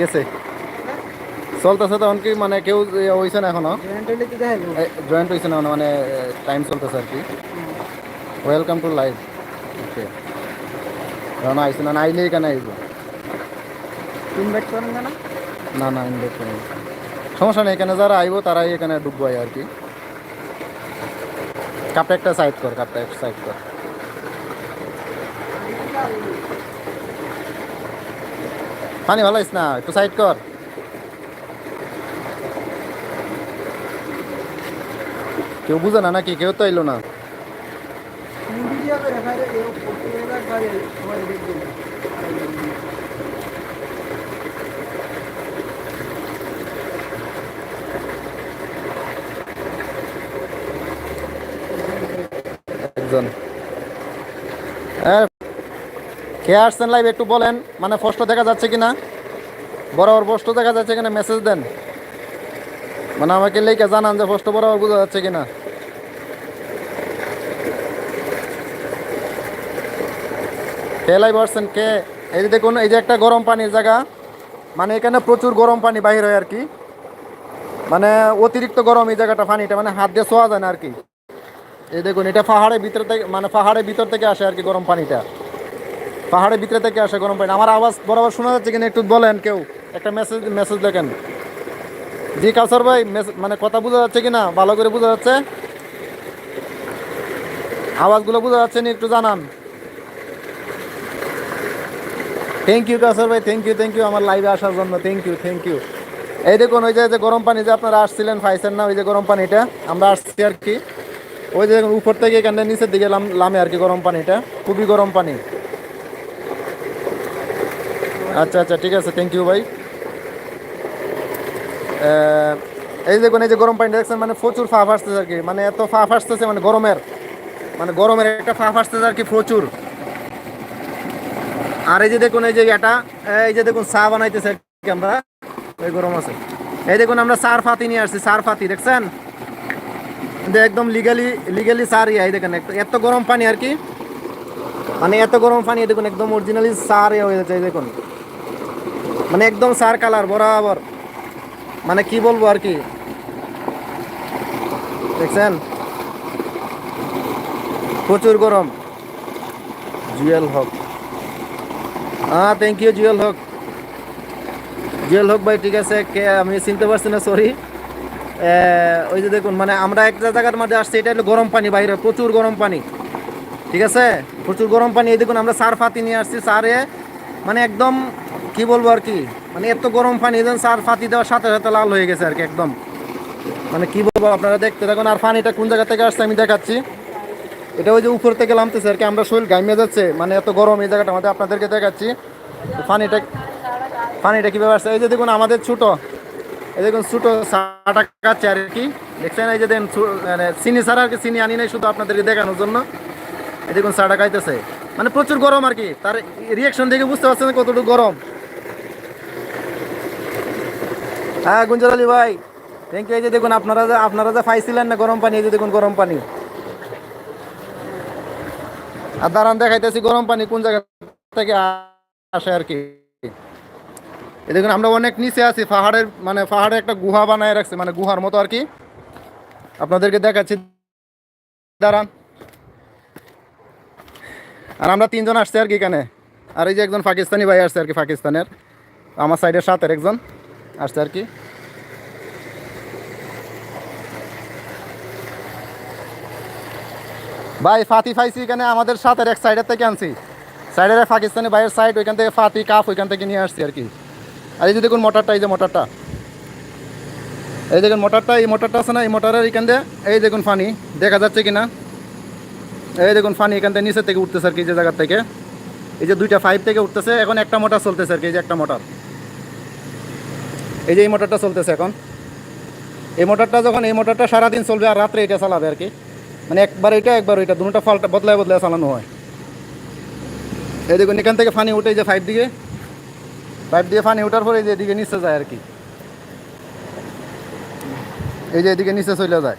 গেছে। চলতেছে তখন কি মানে কেউ ইয়ে হইছে না এখনও। জয়েন্ট হইলে তো দেখাইবো জয়েন্ট হয়েছে না এখনও, মানে টাইম চলতেছে আর কি ওয়েলকাম টু লাইফ ওকে এখন আইসে না না আইলে এখানে আইব? ইনভাইট করেন না না? না ইনভাইট করি সমস্যা নেই এখানে যারা আইব তারাই এখানে ঢুকবো আর কি কাপটা একটা সাইড কর কাপটা একটা সাইড কর। পানি ভালো না, একটু সাইড কর। কেউ বুঝে না নাকি, কেউ তো এলো না। ভিডিও বাইরে এও প্রতিবার বাইরে সবাই দেখবে একজন কে আসছেন লাইভ একটু বলেন মানে স্পষ্ট দেখা যাচ্ছে কিনা? বরাবর স্পষ্ট দেখা যাচ্ছে কিনা? মেসেজ দেন। মানে আমাকে লেখে জানান যে স্পষ্ট বরাবর বোঝা যাচ্ছে কিনা। কে লাইভ আসছেন? কে? এই যে দেখুন, এই যে একটা গরম পানির জায়গা। মানে এখানে প্রচুর গরম পানি বাহির হয় আর কি। মানে অতিরিক্ত গরম এই জায়গাটা পানিটা মানে হাত দিয়ে ছোঁয়া যায় না আর কি। এই দেখুন, এটা পাহাড়ের ভিতর থেকে মানে পাহাড়ের ভিতর থেকে আসে আর কি গরম পানিটা। পাহাড়ের ভিতরে থেকে আসে গরম পানি। আমার আওয়াজ বরাবর শোনা যাচ্ছে কিনা একটু বলেন কেউ। একটা মেসেজ মেসেজ লেখেন। জি, কাউসার ভাই মানে কথা বোঝা যাচ্ছে কিনা? ভালো করে বোঝা যাচ্ছে? আওয়াজগুলো বোঝা যাচ্ছে না, একটু জানান। থ্যাংক ইউ কাউসার ভাই থ্যাংক ইউ থ্যাংক ইউ আমার লাইভে আসার জন্য। থ্যাংক ইউ থ্যাংক ইউ এই দেখুন, ওই যে গরম পানি যে আপনারা আসছিলেন, পাইছেন না ওই যে গরম পানিটা, আমরা আসছি আর কি। ওই যে উপর থেকে এখানে নিচের দিকে লামে আর কি গরম পানিটা। খুবই গরম পানি। আচ্ছা আচ্ছা ঠিক আছে থ্যাংক ইউ ভাই। এই দেখুন, এই যে গরম পানি দেখছেন মানে প্রচুর ফাফ আসতেছে আর কি। মানে এত ফাফ আসতেছে মানে গরমের মানে গরমের একটা ফাফ আসতেছে আর কি, প্রচুর। আর এই যে দেখুন, এই যে এটা এই যে দেখুন, চা বানাইতেছে আমরা। ওই গরম আছে। এই দেখুন, আমরা সার ফাতি নিয়ে আসছি সার ফাতি, দেখছেন? একদম লিগালি লিগালি সার ইয়ে এই দেখেন, এত গরম পানি আর কি। মানে এত গরম পানি দেখুন, একদম অরিজিনালি সার হয়ে যাচ্ছে, এই দেখুন। মানে একদম সার কালার বরাবর। মানে কি বলব আর কি? দেখছেন? প্রচুর গরম। জুয়েল হক। হ্যাঁ থ্যাংক ইউ জুয়েল হক। জুয়েল হক ভাই, ঠিক আছে, কে, আমি চিনতে পারছি না সরি ওই যে দেখুন মানে আমরা একটা জায়গার মধ্যে আসছি, এটা হলো গরম পানি বাইরে, প্রচুর গরম পানি। ঠিক আছে? প্রচুর গরম পানি, এই দেখুন, আমরা সার ফাতি নিয়ে আসছি সারে মানে একদম কি বলব আর কি? মানে এত গরম পানি যেন সার ফাতি দেওয়ার সাথে সাথে লাল হয়ে গেছে আর কি একদম। মানে কি বলব আপনারা দেখতে থাকুন, আর পানিটা কোন জায়গা থেকে আসছে আমি দেখাচ্ছি। এটা ওই যে উপর থেকে নামতেছে আর কি, আমরা শরীর গাইমে যাচ্ছে মানে এত গরম এই জায়গাটা আমাদের আপনাদেরকে দেখাচ্ছি। পানিটা পানিটা কীভাবে আসছে? এই যে দেখুন আমাদের ছোটো, এই দেখুন ছোটো চাটা কাচ্ছে আর কি। দেখছেন? এই যে দেখুন মানে চিনি ছাড়া আর কি চিনি আনি নাই শুধু আপনাদেরকে দেখানোর জন্য। এই দেখুন চাটা খাইতেছে। মানে প্রচুর গরম আর কি, তার রিয়াকশন দেখে বুঝতে পারছেন কতটুকু গরম। হ্যাঁ গুঞ্জর আলী ভাই। থ্যাংক ইউ এই যে দেখুন, আপনারা যে আপনারা যে পাইছিলেন না গরম পানি, এই যে দেখুন, গরম পানি। আর দাঁড়ান, দেখাইতেছি গরম পানি কোন জায়গা থেকে আসে আর কি। এই দেখুন, আমরা অনেক নিচে আছি, পাহাড়ের মানে পাহাড়ে একটা গুহা বানায় রাখছে মানে গুহার মতো আর কি। আপনাদেরকে দেখাচ্ছি, দাঁড়ান। আর আমরা তিনজন আসছি আর কি এখানে। আর এই যে একজন পাকিস্তানি ভাই আসছে আর কি, পাকিস্তানের। আমার সাইডের সাথের একজন। আসছে আর কি? ভাই, ফাতি ফাইছি এখানে আমাদের সাথের এক সাইডের থেকে আনছি। সাইডের পাকিস্তানি ভাইয়ের সাইড ওইখান থেকে ফাতি কাপ ওইখান থেকে নিয়ে আসছি আর কি। আর এই যে দেখুন মোটরটা, এই যে মোটরটা। এই দেখুন মোটরটা, এই মোটরটা আছে না, এই মোটরের এখান দিয়ে, এই দেখুন ফানি, দেখা যাচ্ছে কি না এই দেখুন ফানি এখান থেকে নিচের থেকে উঠতেছে আর কি, যে জায়গার থেকে। এই যে দুইটা ফাইভ থেকে উঠতেছে, এখন একটা মোটর চলতেছে আর কি, এই যে একটা মোটর। এই যে এই মোটরটা চলতেছে এখন। এই মোটরটা যখন, এই মোটরটা সারাদিন চলবে আর রাত্রে এটা চালাবে আর কি। মানে একবার এটা, একবার ওইটা, দুটো ফালটা বদলায় বদলায় চালানো হয়। এই দেখুন, এখান থেকে ফানি উঠে যে ফাইভ দিকে। পাইপ দিয়ে পানি ওঠার পরে এই যে এদিকে নিচে যায় আর কি। এই যে এদিকে নিচে চলে যায়।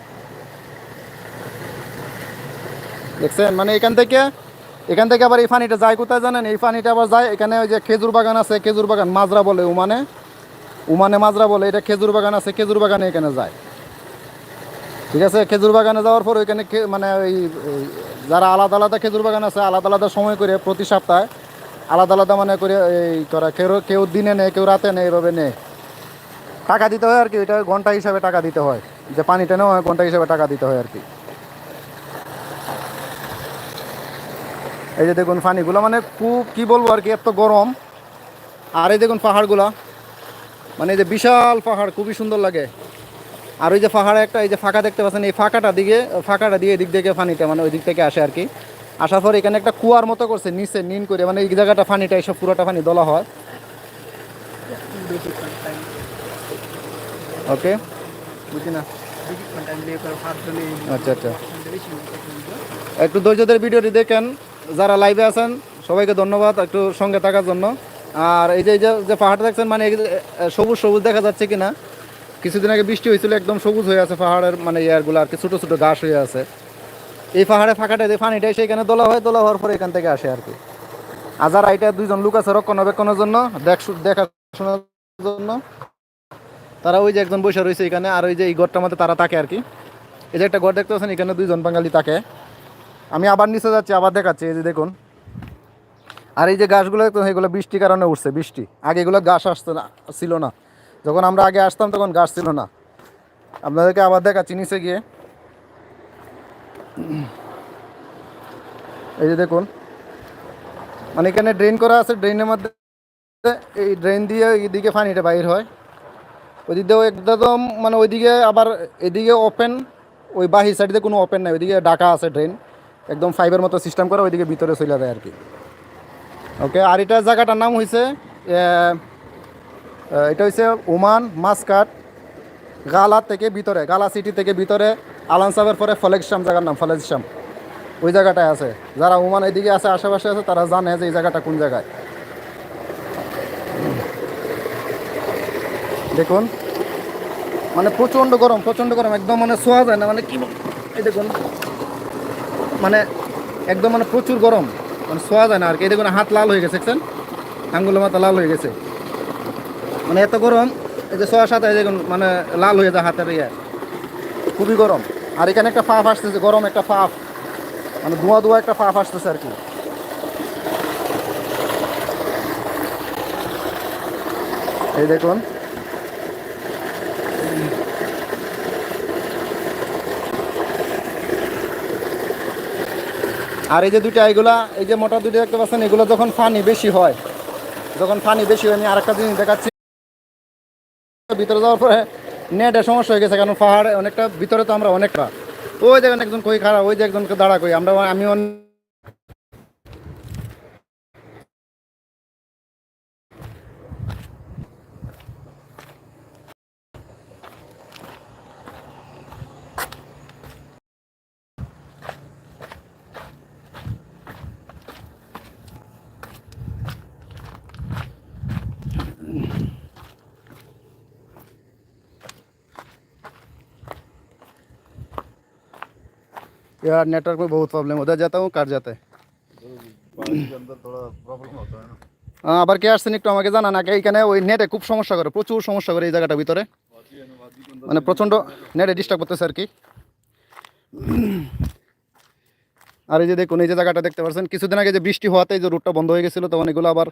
দেখছেন? মানে এখান থেকে এখান থেকে আবার এই পানিটা যায় কোথায় জানেন? এই পানিটা আবার যায় এখানে ওই যে খেজুর বাগান আছে, খেজুর বাগান, মাজরা বলে ও মানে। উমানে মাজরা বলে, এটা খেজুর বাগান আছে, খেজুর বাগানে এখানে যায়। ঠিক আছে? খেজুর বাগানে যাওয়ার পর ওইখানে মানে ওই, যারা আলাদা আলাদা খেজুর বাগান আছে, আলাদা আলাদা সময় করে, প্রতি সপ্তাহে আলাদা আলাদা মানে করে, এই, করা কেউ কেউ দিনে নেয়, কেউ রাতে নেয়, এভাবে নেয়। টাকা দিতে হয় আর কি, এটা ঘণ্টা হিসাবে টাকা দিতে হয়। যে পানিটা নেওয়া হয়, ঘণ্টা হিসাবে টাকা দিতে হয় আর কি। এই যে দেখুন পানিগুলো মানে খুব, কি বলব আর কি, এত গরম। আর এই দেখুন পাহাড়গুলা। মানে এই যে বিশাল পাহাড়, খুবই সুন্দর লাগে। আর ওই যে পাহাড়ে একটা, এই যে ফাঁকা দেখতে পাচ্ছেন, এই ফাঁকাটা দিকে, ফাঁকাটা দিয়ে এদিক থেকে পানিটা মানে ওই দিক থেকে আসে আর কি। আসার পর এখানে একটা কুয়ার মতো করছে, নিচে নিন করে মানে এই জায়গাটা পানিটা, এইসব পুরোটা পানি দলা হয়। ওকে। বুঝি না আচ্ছা আচ্ছা। একটু ধৈর্যদের ভিডিওটি দেখেন। যারা লাইভে আছেন, সবাইকে ধন্যবাদ একটু সঙ্গে থাকার জন্য। আর এই যে যে- যে পাহাড় দেখছেন মানে সবুজ সবুজ দেখা যাচ্ছে কিনা? কিছুদিন আগে বৃষ্টি হয়েছিল, একদম সবুজ হয়ে আছে পাহাড়ের মানে ইয়ারগুলো, আর কি ছোটো ছোটো ঘাস হয়ে আছে। এই পাহাড়ে ফাঁকাটা যে পানিটা সেখানে দোলা হয়, দোলা হওয়ার পরে এখান থেকে আসে আর কি। যারা এটা দুইজন লোক আছে রক্ষণাবেক্ষণের জন্য দেখ দেখাশোনার জন্য, তারা ওই যে একজন বসে রয়েছে এখানে, আর ওই যে এই ঘরটার মধ্যে তারা থাকে আর কি। এই যে একটা ঘর দেখতে পাচ্ছেন, এখানে দুইজন বাঙালি থাকে। আমি আবার নিচে যাচ্ছি, আবার দেখাচ্ছি, এই যে দেখুন। আর এই যে গাছগুলো এগুলো বৃষ্টির কারণে উঠছে, বৃষ্টি। আগে এগুলো গাছ আসতো না, ছিল না। যখন আমরা আগে আসতাম, তখন গাছ ছিল না। আপনাদেরকে আবার দেখাচ্ছি নিচে গিয়ে। এই যে দেখুন মানে এখানে ড্রেন করা আছে ড্রেনের মধ্যে এই ড্রেন দিয়ে এইদিকে পানিটা বাইর হয়। ওইদিক দিয়েও একদম মানে ওইদিকে আবার এদিকে ওপেন ওই বাহির সাইডে কোনো ওপেন নাই, ওইদিকে ডাকা আছে ড্রেন একদম ফাইভের মতো সিস্টেম করা, ওইদিকে ভিতরে চলে যায় আর কি। ওকে, আর এটা জায়গাটার নাম হয়েছে এটা হচ্ছে ওমান মাসকাট গালা থেকে ভিতরে, গালা সিটি থেকে ভিতরে আলানসাবের পরে ফলেকশাম জায়গার নাম ফলেকশাম ওই জায়গাটায় আছে। যারা ওমান এদিকে আছে, আশেপাশে আছে, তারা জানে যে এই জায়গাটা কোন জায়গায়। দেখুন মানে প্রচণ্ড গরম প্রচণ্ড গরম, একদম মানে শোয়া যায় না মানে কি দেখুন মানে একদম মানে প্রচুর গরম। মানে শোয়া যায় না আর কি। এই দেখুন, হাত লাল হয়ে গেছে, দেখছেন? আঙ্গুলের মাথা লাল হয়ে গেছে। মানে এত গরম, এই যে শোয়ার সাথে দেখুন মানে লাল হয়ে যায় হাতের ইয়ে। খুবই গরম। আর এখানে একটা ফাফ আসতেছে, গরম একটা ফাফ মানে ধোঁয়া ধোঁয়া একটা ফাফ আসতেছে আর কি। এই দেখুন আর এই যে দুইটা, এগুলা, এই যে মোটা দুইটা দেখতে পাচ্ছেন, এগুলো যখন ফানি বেশি হয়, যখন ফানি বেশি হয়, আমি আরেকটা জিনিস দেখাচ্ছি। ভিতরে যাওয়ার পরে নেটে সমস্যা হয়ে গেছে, কারণ পাহাড়ে অনেকটা, ভিতরে তো আমরা অনেকটা। ওই দেখেন একজন কই খারাপ ওই যে একজনকে দাঁড়া কই আমরা, আমি অন- यार नेटवर्क में बहुत प्रॉब्लम उधर जाता हूँ काट जाता है पानी के अंदर थोड़ा प्रॉब्लम होता है ना আহ, আবার কে আসছেন একটু আমাকে জানান আগে এখানে ওই নেটে খুব সমস্যা করে প্রচুর সমস্যা করে এই জায়গাটার ভিতরে মানে প্রচণ্ড নেটে ডিস্টার্ব করতেছে আর কি আর এই যে দেখুন এই যে জায়গাটা দেখতে পাচ্ছেন কিছুদিন আগে যে বৃষ্টি হওয়াতে এই যে রুটটা বন্ধ হয়ে গেছিলো তখন এগুলো আবার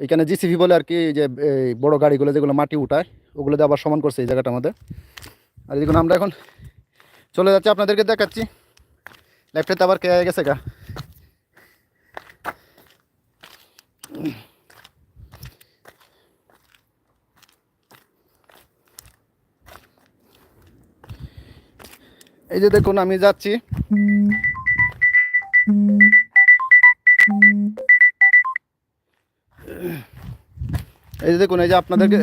এখানে জিসিভি বলে আর কি এই যে এই বড় গাড়িগুলো যেগুলো মাটি উঠায় ওগুলো দিয়ে আবার সমান করছে এই জায়গাটার মধ্যে আর দেখুন আমরা এখন চলে যাচ্ছি আপনাদেরকে দেখাচ্ছি লেফটেতে আবার কে গেছে গা? এই যে দেখুন, আমি যাচ্ছি। এই যে দেখুন, এই যে আপনাদেরকে